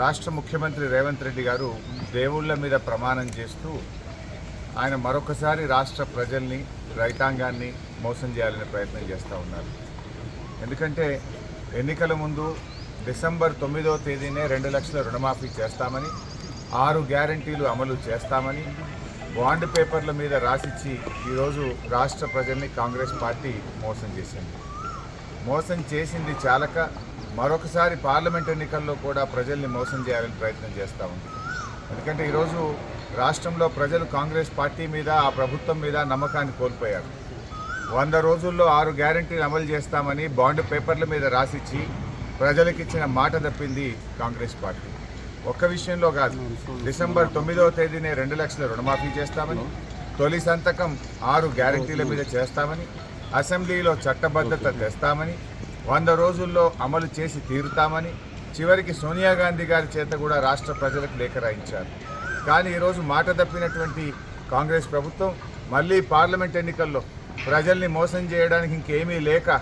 రాష్ట్ర ముఖ్యమంత్రి రేవంత్ రెడ్డి గారు దేవుళ్ళ మీద ప్రమాణం చేస్తూ ఆయన మరొకసారి రాష్ట్ర ప్రజల్ని రైతాంగాన్ని మోసం చేయాలనే ప్రయత్నం చేస్తూ ఉన్నారు. ఎందుకంటే ఎన్నికల ముందు డిసెంబర్ తొమ్మిదో తేదీనే రెండు లక్షల రుణమాఫీ చేస్తామని ఆరు గ్యారంటీలు అమలు చేస్తామని బాండ్ పేపర్ల మీద రాసిచ్చి ఈరోజు రాష్ట్ర ప్రజల్ని కాంగ్రెస్ పార్టీ మోసం చేసింది. మోసం చేసింది చాలక మరొకసారి పార్లమెంట్ ఎన్నికల్లో కూడా ప్రజల్ని మోసం చేయాలని ప్రయత్నం చేస్తూ ఉంది. ఎందుకంటే ఈరోజు రాష్ట్రంలో ప్రజలు కాంగ్రెస్ పార్టీ మీద ఆ ప్రభుత్వం మీద నమ్మకాన్ని కోల్పోయారు. వంద రోజుల్లో ఆరు గ్యారంటీలు అమలు చేస్తామని బాండ్ పేపర్ల మీద రాసిచ్చి ప్రజలకు ఇచ్చిన మాట తప్పింది కాంగ్రెస్ పార్టీ. ఒక్క విషయంలో కాదు డిసెంబర్ తొమ్మిదవ తేదీనే రెండు లక్షల రుణమాఫీ చేస్తామని తొలి సంతకం ఆరు గ్యారంటీల మీద చేస్తామని అసెంబ్లీలో చట్టబద్ధత తెస్తామని వంద రోజుల్లో అమలు చేసి తీరుతామని చివరికి సోనియా గాంధీ గారి చేత కూడా రాష్ట్ర ప్రజలకు లేఖ రాయించారు. కానీ ఈరోజు మాట తప్పినటువంటి కాంగ్రెస్ ప్రభుత్వం మళ్ళీ పార్లమెంట్ ఎన్నికల్లో ప్రజల్ని మోసం చేయడానికి ఇంకేమీ లేక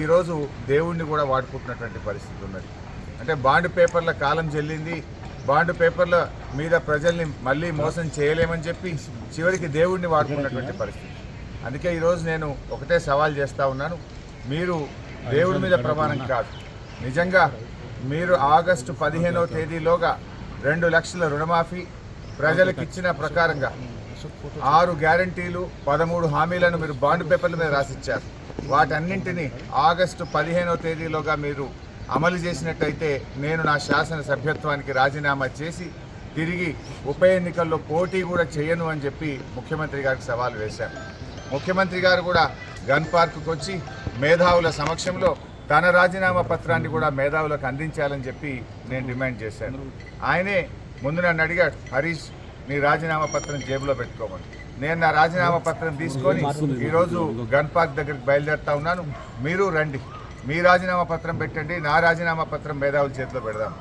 ఈరోజు దేవుణ్ణి కూడా వాడుకుంటున్నటువంటి పరిస్థితి ఉన్నది. అంటే బాండ్ పేపర్ల కాలం చెల్లింది బాండ్ పేపర్ల మీద ప్రజల్ని మళ్ళీ మోసం చేయలేమని చెప్పి చివరికి దేవుణ్ణి వాడుకున్నటువంటి పరిస్థితి. అందుకే ఈరోజు నేను ఒకటే సవాల్ చేస్తా ఉన్నాను. మీరు దేవుడి మీద ప్రమాణం కాదు. నిజంగా మీరు ఆగస్టు పదిహేనవ తేదీలోగా రెండు లక్షల రుణమాఫీ ప్రజలకు ఇచ్చిన ప్రకారంగా ఆరు గ్యారంటీలు పదమూడు హామీలను మీరు బాండ్ పేపర్ల మీద రాసిచ్చారు. వాటన్నింటినీ ఆగస్టు పదిహేనవ తేదీలోగా మీరు అమలు చేసినట్టయితే నేను నా శాసన సభ్యత్వానికి రాజీనామా చేసి తిరిగి ఉప ఎన్నికల్లో పోటీ కూడా చేయను అని చెప్పి ముఖ్యమంత్రి గారికి సవాల్ వేశారు ముఖ్యమంత్రి గారు కూడా గన్ పార్క్కి వచ్చి మేధావుల సమక్షంలో తన రాజీనామా పత్రాన్ని కూడా మేధావులకు అందించాలని చెప్పి నేను డిమాండ్ చేశాను. ఆయనే ముందు నన్ను అడిగాడు హరీష్ నీ రాజీనామా పత్రం జేబులో పెట్టుకోమని. నేను నా రాజీనామా పత్రం తీసుకొని ఈరోజు గన్ పార్క్ దగ్గరికి బయలుదేరుతా ఉన్నాను. మీరు రండి. మీ రాజీనామా పత్రం పెట్టండి. నా రాజీనామా పత్రం మేధావుల చేతిలో పెడదాం.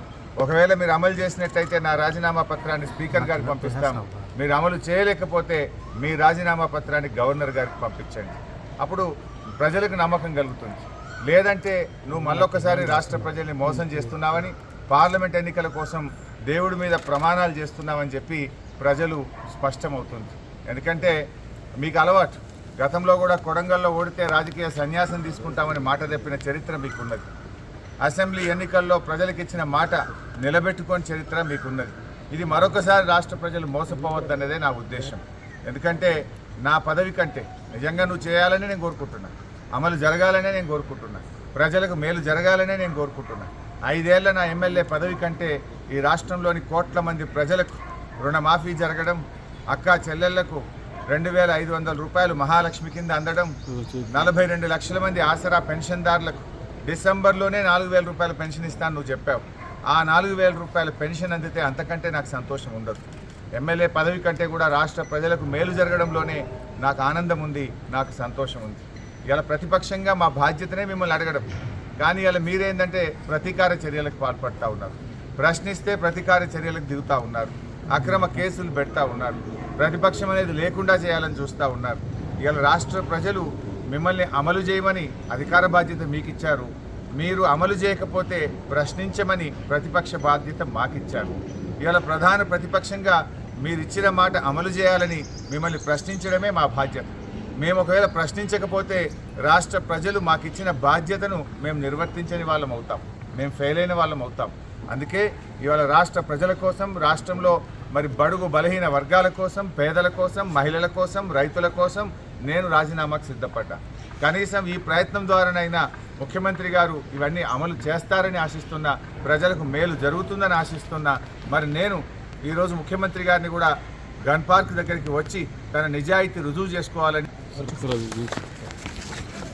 ఒకవేళ మీరు అమలు చేసినట్టయితే నా రాజీనామా పత్రాన్ని స్పీకర్ గారికి పంపిస్తాను మీరు అమలు చేయలేకపోతే మీ రాజీనామా పత్రాన్ని గవర్నర్ గారికి పంపించండి. అప్పుడు ప్రజలకు నమ్మకం కలుగుతుంది. లేదంటే నువ్వు మళ్ళొక్కసారి రాష్ట్ర ప్రజల్ని మోసం చేస్తున్నావని పార్లమెంట్ ఎన్నికల కోసం దేవుడి మీద ప్రమాణాలు చేస్తున్నావని చెప్పి ప్రజలు స్పష్టమవుతుంది. ఎందుకంటే మీకు అలవాటు. గతంలో కూడా కొడంగల్లో ఓడితే రాజకీయ సన్యాసం తీసుకుంటామని మాట తెప్పిన చరిత్ర మీకున్నది. అసెంబ్లీ ఎన్నికల్లో ప్రజలకు ఇచ్చిన మాట నిలబెట్టుకొని చరిత్ర మీకున్నది. ఇది మరొకసారి రాష్ట్ర ప్రజలు మోసపోవద్దన్నదే నా ఉద్దేశం. ఎందుకంటే నా పదవి కంటే నిజంగా నువ్వు చేయాలని నేను కోరుకుంటున్నా. అమలు జరగాలనే నేను కోరుకుంటున్నా. ప్రజలకు మేలు జరగాలనే నేను కోరుకుంటున్నా. ఐదేళ్ళ నా ఎమ్మెల్యే పదవి కంటే ఈ రాష్ట్రంలోని కోట్ల మంది ప్రజలకు రుణమాఫీ జరగడం అక్క చెల్లెళ్ళకు రెండు వేల ఐదు వందల రూపాయలు మహాలక్ష్మి కింద అందడం నలభై రెండు లక్షల మంది ఆసరా పెన్షన్దారులకు డిసెంబర్లోనే నాలుగు వేల రూపాయల పెన్షన్ ఇస్తాను నువ్వు చెప్పావు. ఆ నాలుగు వేల రూపాయల పెన్షన్ అందితే అంతకంటే నాకు సంతోషం ఉండదు. ఎమ్మెల్యే పదవి కంటే కూడా రాష్ట్ర ప్రజలకు మేలు జరగడంలోనే నాకు ఆనందం ఉంది నాకు సంతోషం ఉంది. ఇలా ప్రతిపక్షంగా మా బాధ్యతనే మిమ్మల్ని అడగడం. కానీ ఇలా మీరేందంటే ప్రతీకార చర్యలకు పాల్పడతా ఉన్నారు. ప్రశ్నిస్తే ప్రతీకార చర్యలకు దిగుతూ ఉన్నారు. అక్రమ కేసులు పెడతా ఉన్నారు. ప్రతిపక్షం అనేది లేకుండా చేయాలని చూస్తూ ఉన్నారు. ఇలా రాష్ట్ర ప్రజలు మిమ్మల్ని అమలు చేయమని అధికార బాధ్యత మీకు ఇచ్చారు మీరు అమలు చేయకపోతే ప్రశ్నించమని ప్రతిపక్ష బాధ్యత మాకిచ్చారు. ఇవాళ ప్రధాన ప్రతిపక్షంగా మీరు ఇచ్చిన మాట అమలు చేయాలని మిమ్మల్ని ప్రశ్నించడమే మా బాధ్యత. మేము ఒకవేళ ప్రశ్నించకపోతే రాష్ట్ర ప్రజలు మాకు ఇచ్చిన బాధ్యతను మేము నిర్వర్తించని వాళ్ళం అవుతాం. మేము ఫెయిల్ అయిన వాళ్ళం అవుతాం. అందుకే ఇవాళ రాష్ట్ర ప్రజల కోసం రాష్ట్రంలో మరి బడుగు బలహీన వర్గాల కోసం పేదల కోసం మహిళల కోసం రైతుల కోసం నేను రాజీనామాకు సిద్ధపడ్డా. కనీసం ఈ ప్రయత్నం ద్వారానైనా ముఖ్యమంత్రి గారు ఇవన్నీ అమలు చేస్తారని ఆశిస్తున్నా ప్రజలకు మేలు జరుగుతుందని ఆశిస్తున్నా మరి నేను ఈరోజు ముఖ్యమంత్రి గారిని కూడా గన్ పార్క్ దగ్గరికి వచ్చి తన నిజాయితీ రుజువు చేసుకోవాలని